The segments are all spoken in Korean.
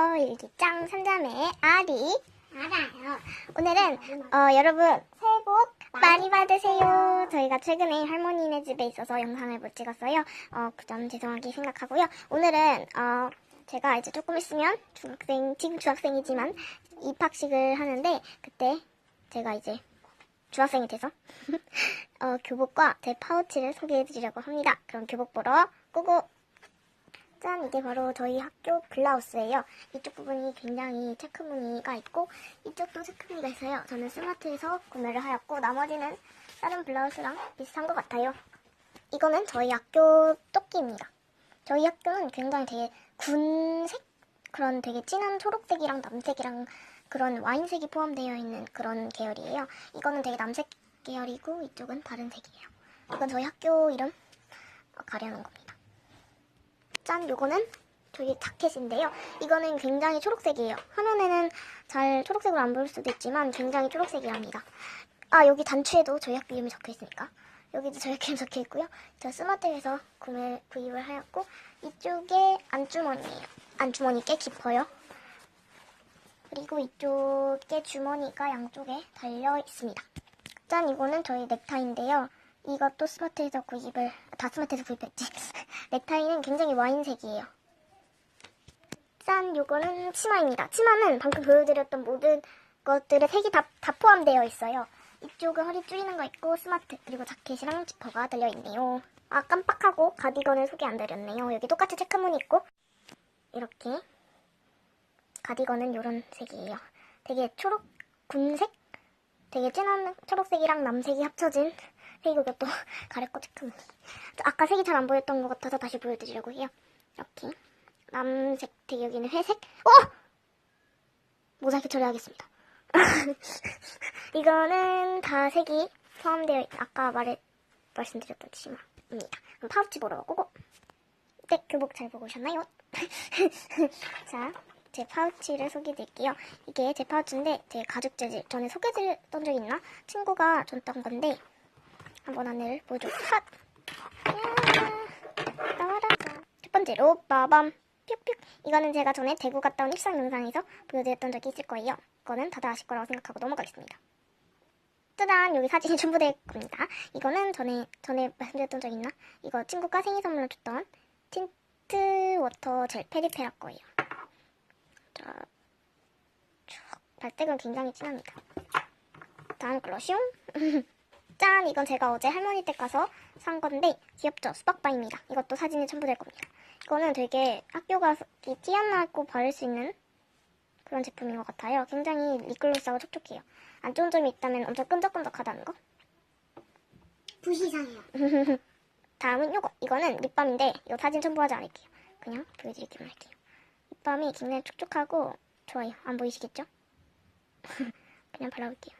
안녕하세요. 일기짱 삼자매의 아리. 알아요. 오늘은 어, 여러분 새해 복 많이 받으세요. 저희가 최근에 할머니네 집에 있어서 영상을 못 찍었어요. 어, 그 점 죄송하게 생각하고요. 오늘은 어, 제가 이제 조금 있으면 중학생, 지금 중학생이지만 입학식을 하는데 그때 제가 이제 중학생이 돼서 어, 교복과 제 파우치를 소개해드리려고 합니다. 그럼 교복 보러 고고! 짠! 이게 바로 저희 학교 블라우스예요. 이쪽 부분이 굉장히 체크 무늬가 있고 이쪽도 체크 무늬가 있어요. 저는 스마트에서 구매를 하였고 나머지는 다른 블라우스랑 비슷한 것 같아요. 이거는 저희 학교 토끼입니다. 저희 학교는 굉장히 되게 군색? 그런 되게 진한 초록색이랑 남색이랑 그런 와인색이 포함되어 있는 그런 계열이에요. 이거는 되게 남색 계열이고 이쪽은 다른 색이에요. 이건 저희 학교 이름 가려놓은 겁니다. 짠, 요거는 저희 자켓인데요. 이거는 굉장히 초록색이에요. 화면에는 잘 초록색으로 안 보일 수도 있지만 굉장히 초록색이랍니다. 아, 여기 단추에도 학교 이름이 적혀 있으니까. 여기도 학교 이름 적혀 있고요. 저 스마트에서 구매, 구입을 하였고, 이쪽에 안주머니예요. 안주머니 꽤 깊어요. 그리고 이쪽에 주머니가 양쪽에 달려 있습니다. 짠, 이거는 저희 넥타이인데요. 이것도 스마트에서 구입을, 다 스마트에서 구입했지. 넥타이는 굉장히 와인색이에요. 짠, 요거는 치마입니다. 치마는 방금 보여드렸던 모든 것들의 색이 다, 다 포함되어 있어요. 이쪽은 허리 줄이는 거 있고, 스마트, 그리고 자켓이랑 지퍼가 달려있네요. 아, 깜빡하고 가디건을 소개 안 드렸네요. 여기 똑같이 체크무늬 있고, 이렇게. 가디건은 요런 색이에요. 되게 초록, 군색? 되게 진한 초록색이랑 남색이 합쳐진 그리고 이것도 가래꽃 체크무늬. 아까 색이 잘 안 보였던 것 같아서 다시 보여드리려고 해요. 이렇게. 남색, 되게 여기는 회색. 어! 모자이크 처리하겠습니다. 이거는 다 색이 포함되어, 있, 아까 말해, 말씀드렸던 치마입니다. 그럼 파우치 보러 고고. 네, 교복 잘 보고 오셨나요? 자, 제 파우치를 소개해드릴게요. 이게 제 파우치인데, 제 가죽 재질. 전에 소개해드렸던 적 있나? 친구가 줬던 건데, 한번 안내를 보여줘. 핫! 야, 나와라. 첫 번째로, 빠밤. 뿅뿅. 이거는 제가 전에 대구 갔다 온 입상 영상에서 보여드렸던 적이 있을 거예요. 이거는 다들 아실 거라고 생각하고 넘어가겠습니다. 짜잔! 여기 사진이 첨부될 겁니다. 이거는 전에, 전에 말씀드렸던 적 있나? 이거 친구가 생일 선물로 줬던 틴트 워터 젤 페리페라 거예요. 자, 쭉. 발색은 굉장히 진합니다. 다음 글러시움. 짠! 이건 제가 어제 할머니 댁 가서 산 건데 귀엽죠? 수박바입니다. 이것도 사진에 첨부될 겁니다. 이거는 되게 학교 가서 티 안 나고 바를 수 있는 그런 제품인 것 같아요. 굉장히 립글로스하고 촉촉해요. 안 좋은 점이 있다면 엄청 끈적끈적하다는 거. 부시상해요. 다음은 요거. 이거는 립밤인데 이거 사진 첨부하지 않을게요. 그냥 보여드리기만 할게요. 립밤이 굉장히 촉촉하고 좋아요. 안 보이시겠죠? 그냥 발라볼게요.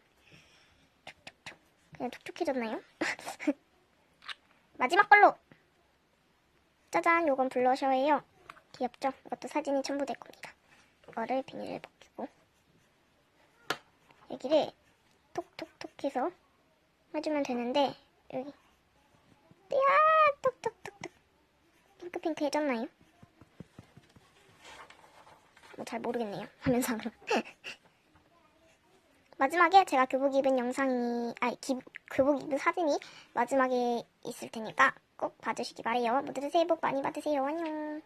그냥 촉촉해졌나요? 마지막 걸로! 짜잔! 요건 블러셔예요. 귀엽죠? 이것도 사진이 첨부될 겁니다. 이거를 비닐을 벗기고 여기를 톡톡톡 해서 해주면 되는데 여기 야 톡톡톡톡 핑크핑크 해졌나요? 뭐 잘 모르겠네요 화면상으로 마지막에 제가 교복 입은 영상이 아니 기, 교복 입은 사진이 마지막에 있을 테니까 꼭 봐주시기 바래요. 모두들 새해 복 많이 받으세요. 안녕